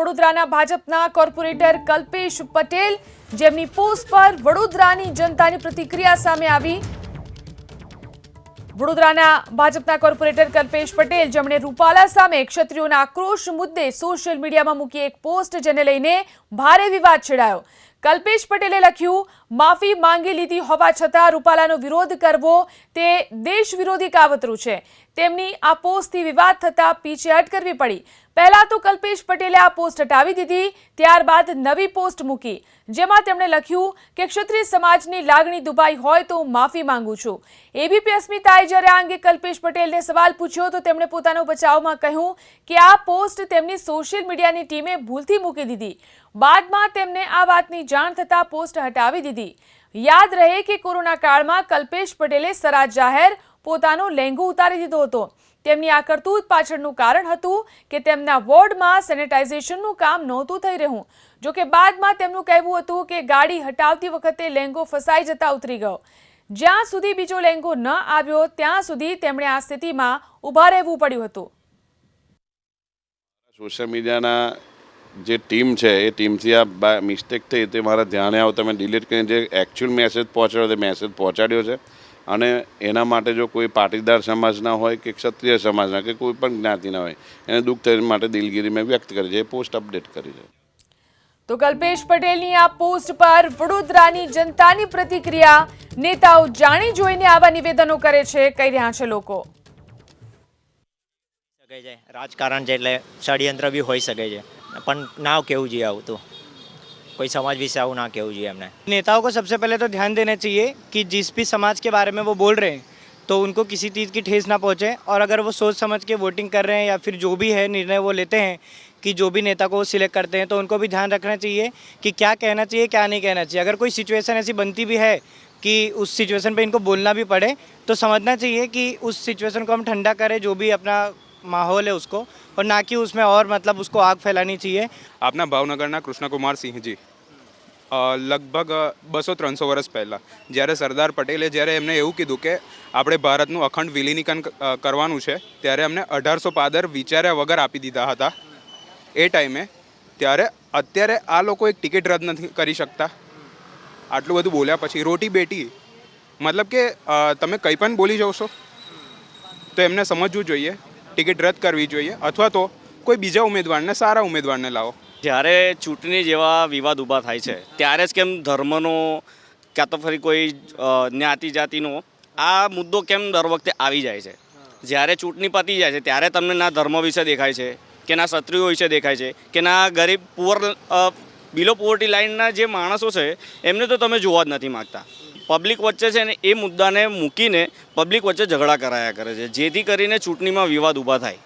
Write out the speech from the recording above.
વડોદરાના ભાજપના કોર્પોરેટર કલ્પેશ પટેલ જેમની પોસ્ટ પર વડોદરાની જનતાની પ્રતિક્રિયા સામે આવી. વડોદરાના ભાજપના કોર્પોરેટર કલ્પેશ પટેલ જેમણે રૂપાલા સામે ક્ષત્રિયોના આક્રોશ મુદ્દે સોશિયલ મીડિયામાં મૂકી એક પોસ્ટ જેને લઈને ભારે વિવાદ છેડાયો. કલ્પેશ પટેલે લખ્યું, માફી માંગી લીધી હોવા છતાં રૂપાલાનો વિરોધ કરવો તે દેશ વિરોધી કાવતરું છે. તેમની આ પોસ્ટથી વિવાદ થતાં પીછેહટ કરવી પડી. પહેલા તો કલ્પેશ પટેલે આ પોસ્ટ હટાવી દીધી, ત્યારબાદ નવી પોસ્ટ મૂકી. જેમાં તેમણે લખ્યું કે ક્ષત્રિય સમાજની લાગણી દુભાઈ હોય તો હું માફી માંગુ છું. એબીપી અસ્મિતાએ જ્યારે આ અંગે કલ્પેશ પટેલને સવાલ પૂછ્યો તો તેમણે પોતાનો બચાવમાં કહ્યું કે આ પોસ્ટ તેમની સોશિયલ મીડિયાની ટીમે ભૂલથી મૂકી દીધી. બાદમાં તેમને આ વાતની જાણ થતાં પોસ્ટ હટાવી દીધી. યાદ રહે કે કોરોના કાળમાં કલ્પેશ પટેલે સરા જાહેર પોતાનો લેંગો ઉતારી દીધો હતો. તેમની આ કરતૂત પાછળનું કારણ હતું કે તેમના વોર્ડમાં સેનેટાઇઝેશનનું કામ નહોતું થઈ રહ્યું. જો કે બાદમાં તેમનું કહેવું હતું કે ગાડી હટાવતી વખતે લેંગો ફસાઈ જતા ઉતરી ગયો. જ્યાં સુધી બીજો લેંગો ન આવ્યો, ત્યાં સુધી તેમણે આ સ્થિતિમાં ઊભા રહેવું પડ્યું હતું. સોશિયલ મીડિયાના જે ટીમ છે, એ ટીમથી આ મિસ્ટેક થઈ. તે મારા ધ્યાને આવો, તમે ડિલીટ કરીને જે એકચ્યુઅલ મેસેજ પહોંચાડ્યો તે મેસેજ પહોંચાડ્યો છે. અને એના માટે જો કોઈ પાટીદાર સમાજના હોય કે ક્ષત્રિય સમાજના કે કોઈ પણ જ્ઞાતિના હોય એને દુઃખ થવા માટે દિલગીરી મેં વ્યક્ત કરી છે એ પોસ્ટ અપડેટ કરી છે. તો કલ્પેશ પટેલની આ પોસ્ટ પર વડોદરાની જનતાની પ્રતિક્રિયા નેતાઓ જાણી જોઈને આવા નિવેદનો કરે છે કહી રહ્યા છે લોકો. રાજકારણ છે એટલે ષડયંત્ર બી હોઈ શકે છે. પણ ના કેવું જોઈએ આવું તો કોઈ સમાજ વિશે આવું ના કેવું જોઈએ એમને नेताओं को सबसे पहले तो ध्यान देना चाहिए कि जिस भी समाज के बारे में वो बोल रहे हैं तो उनको किसी चीज़ की ठेस ना पहुंचे और अगर वो सोच समझ के वोटिंग कर रहे हैं या फिर जो भी है निर्णय वो लेते हैं कि जो भी नेता को वो सिलेक्ट करते हैं तो उनको भी ध्यान रखना चाहिए कि क्या कहना चाहिए क्या नहीं कहना चाहिए अगर कोई सिचुएशन ऐसी बनती भी है कि उस सिचुएशन पे इनको बोलना भी पड़े तो समझना चाहिए कि उस सिचुएशन को हम ठंडा करें जो भी अपना माहौल है उसको और ना कि उसमें और मतलब उसको आग फैलानी चाहिए આપના ભાવનગરના કૃષ્ણકુમાર સિંહજી અ, લગભગ બસો ત્રણસો વર્ષ પહેલાં. જ્યારે સરદાર પટેલે જ્યારે એમને એવું કીધું કે આપણે ભારતનું અખંડ વિલીનીકરણ કરવાનું છે, ત્યારે એમને અઢારસો પાદર વિચાર્યા વગર આપી દીધા હતા. એ ટાઈમે ત્યારે અત્યારે આ લોકો એક ટિકિટ રદ નથી કરી શકતા. આટલું બધું બોલ્યા પછી રોટી બેટી, મતલબ કે તમે કંઈ પણ બોલી જશો તો એમને સમજવું જોઈએ, ટિકિટ રદ કરવી જોઈએ, અથવા તો કોઈ બીજા ઉમેદવારને સારા ઉમેદવારને લાવો. જ્યારે ચૂંટણી જેવા વિવાદ ઊભા થાય છે, ત્યારે જ કેમ ધર્મનો ક્યાં તો ફરી કોઈ જ્ઞાતિ જાતિનો આ મુદ્દો કેમ દર વખતે આવી જાય છે? જ્યારે ચૂંટણી પતી જાય છે, ત્યારે તમને ના ધર્મ વિશે દેખાય છે, કે ના ક્ષત્રિયો વિશે દેખાય છે, કે ના ગરીબ, પુઅર બિલો પોવર્ટી લાઇનના જે માણસો છે, એમને તો તમે જોવા જ નથી માગતા. પબ્લિક વચ્ચે છે ને એ મુદ્દાને મૂકીને પબ્લિક વચ્ચે ઝઘડા કરાયા કરે છે, જેથી કરીને ચૂંટણીમાં વિવાદ ઊભા થાય.